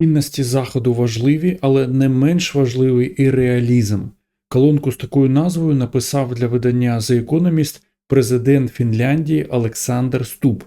Цінності заходу важливі, але не менш важливий і реалізм. Колонку з такою назвою написав для видання The Economist президент Фінляндії Олександр Ступ.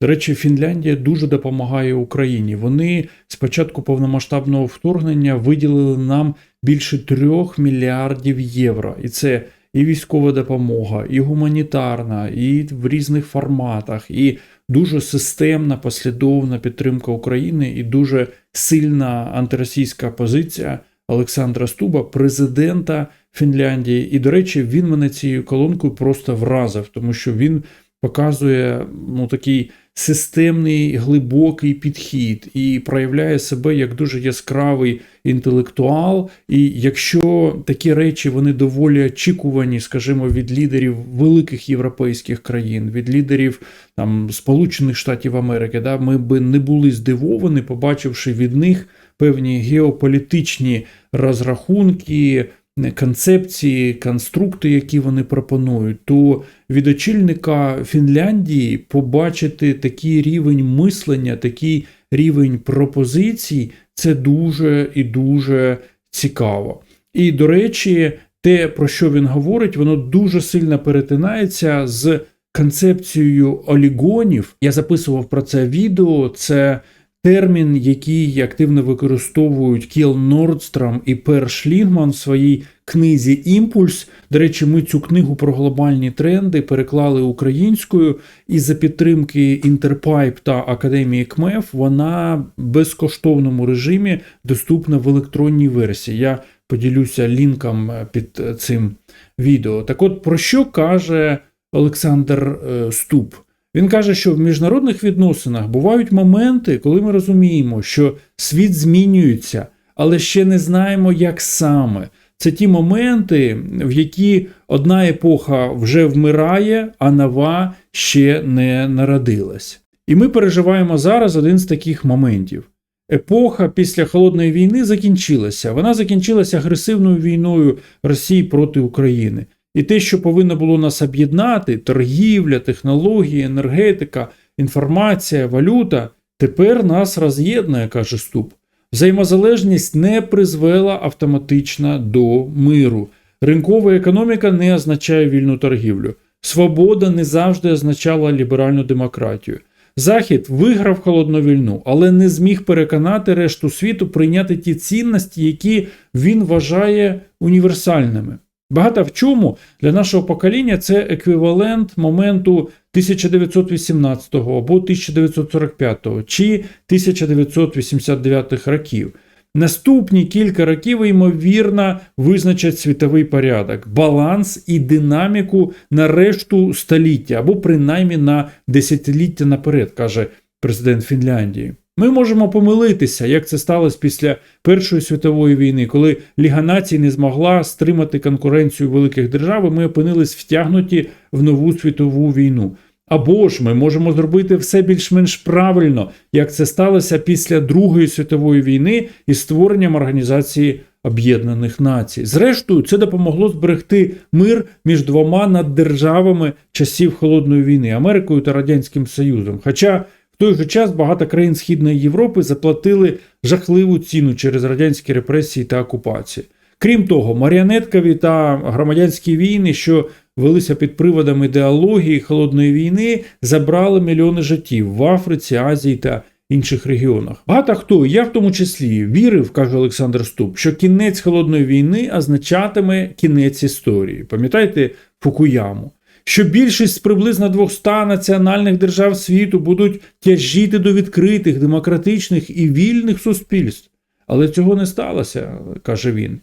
До речі, Фінляндія дуже допомагає Україні. Вони з початку повномасштабного вторгнення виділили нам більше трьох мільярдів євро. І це і військова допомога, і гуманітарна, і в різних форматах, і дуже системна, послідовна підтримка України, і дуже сильна антиросійська позиція Олександра Стуба, президента Фінляндії. І, до речі, він мене цією колонкою просто вразив, тому що він показує ну, такий системний глибокий підхід і проявляє себе як дуже яскравий інтелектуал. І якщо такі речі вони доволі очікувані, скажімо, від лідерів великих європейських країн, від лідерів там Сполучених Штатів Америки, да, ми би не були здивовані, побачивши від них певні геополітичні розрахунки концепції, конструкти, які вони пропонують, то від очільника Фінляндії побачити такий рівень мислення, такий рівень пропозицій, це дуже і дуже цікаво. І, до речі, те, про що він говорить, воно дуже сильно перетинається з концепцією олігонів. Я записував про це відео. Це термін, який активно використовують Кіл Нордстрам і Пер Шлінгман в своїй книзі Імпульс. До речі, ми цю книгу про глобальні тренди переклали українською, і за підтримки Інтерпайп та Академії КМЕФ вона в безкоштовному режимі доступна в електронній версії. Я поділюся лінком під цим відео. Так от про що каже Олександр е, Ступ? Він каже, що в міжнародних відносинах бувають моменти, коли ми розуміємо, що світ змінюється, але ще не знаємо, як саме. Це ті моменти, в які одна епоха вже вмирає, а нова ще не народилась. І ми переживаємо зараз один з таких моментів. Епоха після холодної війни закінчилася. Вона закінчилася агресивною війною Росії проти України. І те, що повинно було нас об'єднати торгівля, технології, енергетика, інформація, валюта, тепер нас роз'єднує, каже Ступ. Взаємозалежність не призвела автоматично до миру. Ринкова економіка не означає вільну торгівлю. Свобода не завжди означала ліберальну демократію. Захід виграв холодну війну, але не зміг переконати решту світу прийняти ті цінності, які він вважає універсальними. Багато в чому для нашого покоління це еквівалент моменту 1918 або 1945 чи 1989 років. Наступні кілька років, ймовірно, визначать світовий порядок, баланс і динаміку на решту століття, або принаймні на десятиліття наперед, каже президент Фінляндії. Ми можемо помилитися, як це сталося після Першої світової війни, коли Ліга націй не змогла стримати конкуренцію великих держав, і ми опинились втягнуті в нову світову війну. Або ж ми можемо зробити все більш-менш правильно, як це сталося після Другої світової війни із створенням Організації Об'єднаних Націй. Зрештою, це допомогло зберегти мир між двома наддержавами часів холодної війни Америкою та Радянським Союзом. Хоча той же час багато країн Східної Європи заплатили жахливу ціну через радянські репресії та окупації. Крім того, маріонеткові та громадянські війни, що велися під приводом ідеології холодної війни, забрали мільйони життів в Африці, Азії та інших регіонах. Багато хто, я в тому числі, вірив, каже Олександр Ступ, що кінець холодної війни означатиме кінець історії. Пам'ятаєте Фукуяму? Що більшість з приблизно 200 національних держав світу будуть тяжіти до відкритих, демократичних і вільних суспільств. Але цього не сталося, каже він.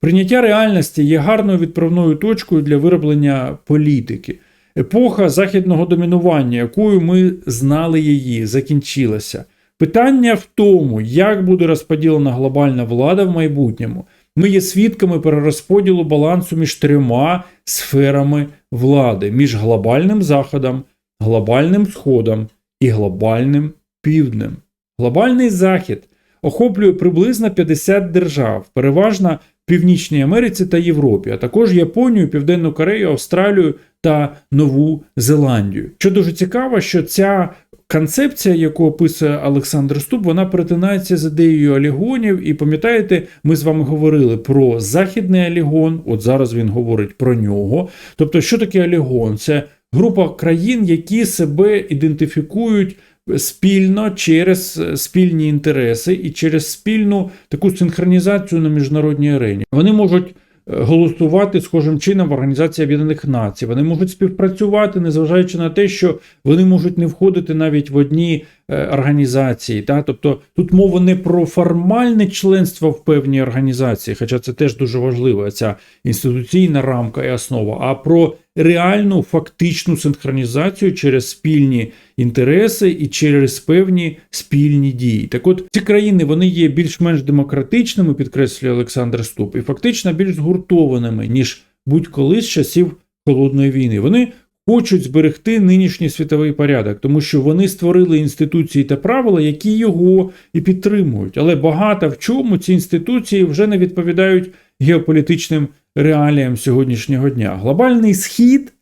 Прийняття реальності є гарною відправною точкою для вироблення політики. Епоха західного домінування, якою ми знали її, закінчилася. Питання в тому, як буде розподілена глобальна влада в майбутньому. Ми є свідками перерозподілу балансу між трьома сферами влади, між глобальним Заходом, глобальним Сходом і глобальним Півднем. Глобальний Захід охоплює приблизно 50 держав, переважно в Північній Америці та Європі, а також Японію, Південну Корею, Австралію та Нову Зеландію. Що дуже цікаво, що ця концепція, яку описує Олександр Ступ, вона перетинається з ідеєю олігонів. І пам'ятаєте, ми з вами говорили про західний олігон. От зараз він говорить про нього. Тобто, що таке олігон? Це група країн, які себе ідентифікують спільно через спільні інтереси і через спільну таку синхронізацію на міжнародній арені. Вони можуть е, голосувати схожим чином в Організації Об'єднаних Націй. Вони можуть співпрацювати, незважаючи на те, що вони можуть не входити навіть в одні е, організації. Та? Тобто тут мова не про формальне членство в певній організації, хоча це теж дуже важливо, ця інституційна рамка і основа, а про реальну фактичну синхронізацію через спільні інтереси і через певні спільні дії. Так от ці країни вони є більш-менш демократичними, підкреслює Олександр Ступ, і фактично більш згуртованими, ніж будь-коли з часів холодної війни. Вони хочуть зберегти нинішній світовий порядок, тому що вони створили інституції та правила, які його і підтримують. Але багато в чому ці інституції вже не відповідають геополітичним реаліям сьогоднішнього дня. Глобальний схід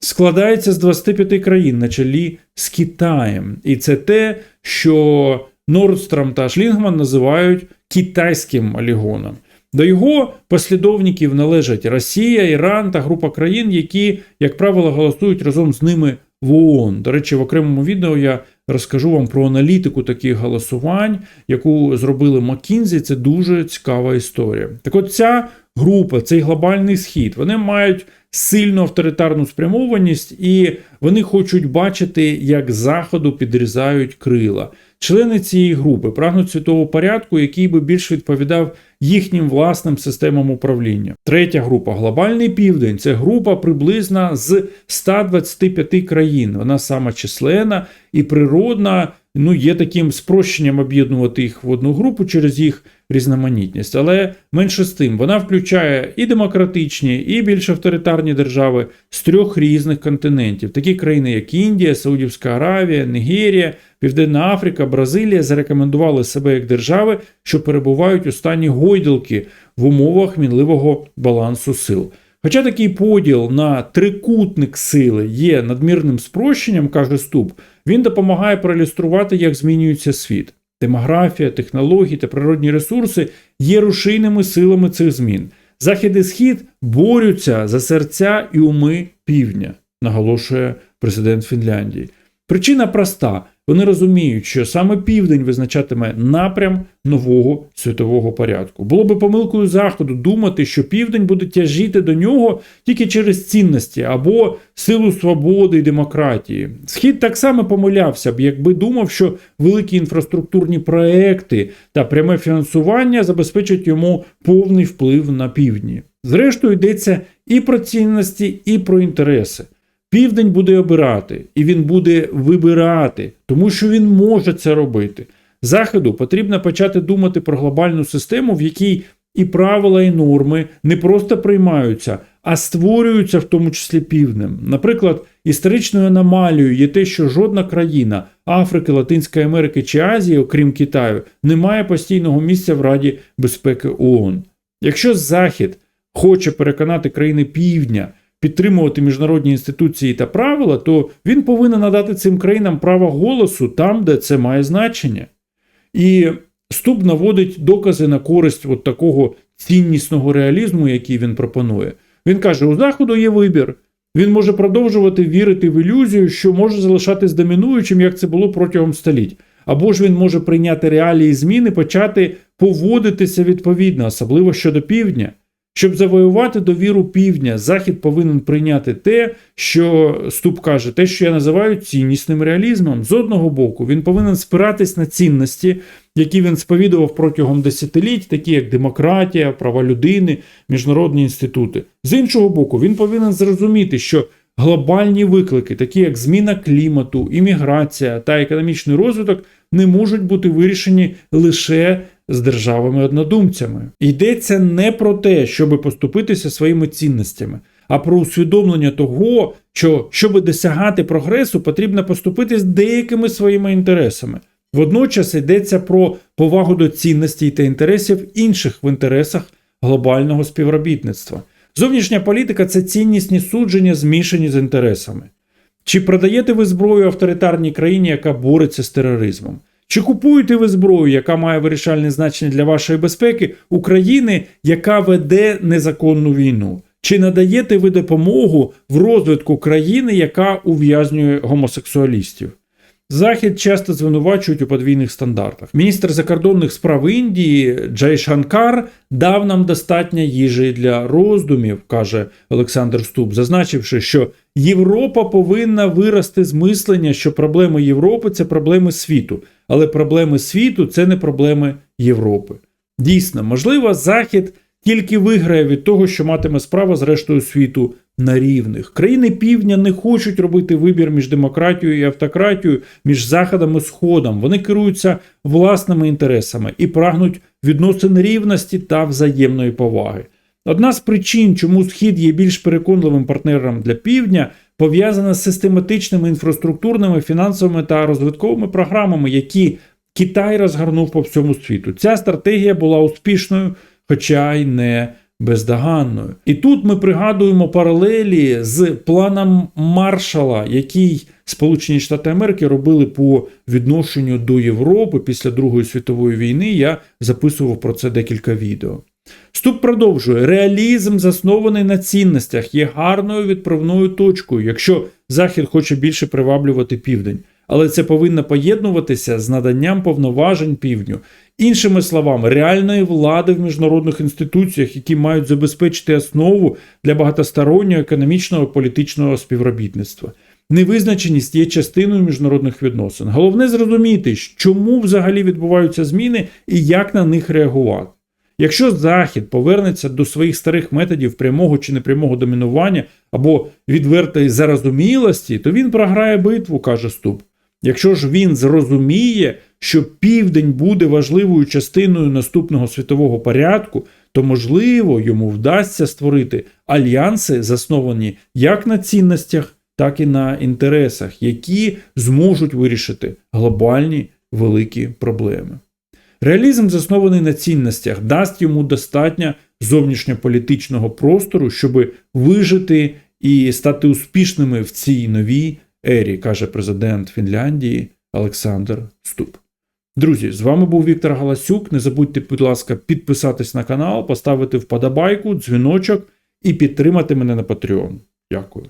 складається з 25 країн на чолі з Китаєм. І це те, що Нордстром та Шлінгман називають китайським олігоном. До його послідовників належать Росія, Іран та група країн, які, як правило, голосують разом з ними в ООН. До речі, в окремому відео я розкажу вам про аналітику таких голосувань, яку зробили Маккінзі. Це дуже цікава історія. Так от ця група, цей глобальний схід, вони мають сильну авторитарну спрямованість, і вони хочуть бачити, як заходу підрізають крила. Члени цієї групи прагнуть світового порядку, який би більш відповідав їхнім власним системам управління. Третя група глобальний південь це група приблизно з 125 країн. Вона сама численна і природна. Ну, є таким спрощенням об'єднувати їх в одну групу через їх різноманітність. Але менше з тим, вона включає і демократичні, і більш авторитарні держави з трьох різних континентів. Такі країни, як Індія, Саудівська Аравія, Нігерія, Південна Африка, Бразилія зарекомендували себе як держави, що перебувають у стані гойдалки в умовах мінливого балансу сил. Хоча такий поділ на трикутник сили є надмірним спрощенням, каже Ступ, він допомагає проілюструвати, як змінюється світ. Демографія, технології та природні ресурси є рушійними силами цих змін. Захід і схід борються за серця і уми півдня, наголошує президент Фінляндії. Причина проста: вони розуміють, що саме південь визначатиме напрям нового світового порядку. Було би помилкою заходу думати, що південь буде тяжіти до нього тільки через цінності або силу свободи і демократії. Схід так само помилявся б, якби думав, що великі інфраструктурні проекти та пряме фінансування забезпечать йому повний вплив на півдні. Зрештою, йдеться і про цінності, і про інтереси. Південь буде обирати, і він буде вибирати, тому що він може це робити. Заходу потрібно почати думати про глобальну систему, в якій і правила, і норми не просто приймаються, а створюються в тому числі півднем. Наприклад, історичною аномалією є те, що жодна країна Африки, Латинської Америки чи Азії, окрім Китаю, не має постійного місця в Раді безпеки ООН. Якщо Захід хоче переконати країни Півдня підтримувати міжнародні інституції та правила, то він повинен надати цим країнам право голосу там, де це має значення. І Ступ наводить докази на користь от такого ціннісного реалізму, який він пропонує. Він каже: у Заходу є вибір. Він може продовжувати вірити в ілюзію, що може залишатись домінуючим, як це було протягом століть. Або ж він може прийняти реалії зміни, почати поводитися відповідно, особливо щодо півдня. Щоб завоювати довіру півдня, Захід повинен прийняти те, що Ступ каже, те, що я називаю ціннісним реалізмом. З одного боку, він повинен спиратись на цінності, які він сповідував протягом десятиліть, такі як демократія, права людини, міжнародні інститути. З іншого боку, він повинен зрозуміти, що глобальні виклики, такі як зміна клімату, імміграція та економічний розвиток, не можуть бути вирішені лише з державами-однодумцями. Йдеться не про те, щоб поступитися своїми цінностями, а про усвідомлення того, що щоб досягати прогресу, потрібно поступити з деякими своїми інтересами. Водночас йдеться про повагу до цінностей та інтересів інших в інтересах глобального співробітництва. Зовнішня політика це ціннісні судження, змішані з інтересами. Чи продаєте ви зброю авторитарній країні, яка бореться з тероризмом? Чи купуєте ви зброю, яка має вирішальне значення для вашої безпеки України, яка веде незаконну війну? Чи надаєте ви допомогу в розвитку країни, яка ув'язнює гомосексуалістів? Захід часто звинувачують у подвійних стандартах. Міністр закордонних справ Індії Джай Шанкар дав нам достатньо їжі для роздумів, каже Олександр Ступ, зазначивши, що Європа повинна вирости з мислення, що проблеми Європи це проблеми світу, але проблеми світу це не проблеми Європи. Дійсно, можливо, Захід тільки виграє від того, що матиме справу з рештою світу на рівних. Країни півдня не хочуть робити вибір між демократією і автократією, між заходом і сходом. Вони керуються власними інтересами і прагнуть відносин рівності та взаємної поваги. Одна з причин, чому Схід є більш переконливим партнером для півдня, пов'язана з систематичними інфраструктурними, фінансовими та розвитковими програмами, які Китай розгорнув по всьому світу. Ця стратегія була успішною, хоча й не бездоганною. І тут ми пригадуємо паралелі з планом Маршала, який Сполучені Штати Америки робили по відношенню до Європи після Другої світової війни. Я записував про це декілька відео. Ступ продовжує: реалізм, заснований на цінностях, є гарною відправною точкою, якщо Захід хоче більше приваблювати південь. Але це повинно поєднуватися з наданням повноважень півдню. Іншими словами, реальної влади в міжнародних інституціях, які мають забезпечити основу для багатостороннього економічного політичного співробітництва. Невизначеність є частиною міжнародних відносин. Головне зрозуміти, чому взагалі відбуваються зміни і як на них реагувати. Якщо Захід повернеться до своїх старих методів прямого чи непрямого домінування або відвертої зарозумілості, то він програє битву, каже Ступ. Якщо ж він зрозуміє, що південь буде важливою частиною наступного світового порядку, то можливо йому вдасться створити альянси, засновані як на цінностях, так і на інтересах, які зможуть вирішити глобальні великі проблеми. Реалізм, заснований на цінностях, дасть йому достатньо зовнішньополітичного простору, щоб вижити і стати успішними в цій новій ері, каже президент Фінляндії Олександр Ступ. Друзі, з вами був Віктор Галасюк. Не забудьте, будь ласка, підписатись на канал, поставити вподобайку, дзвіночок і підтримати мене на Patreon. Дякую.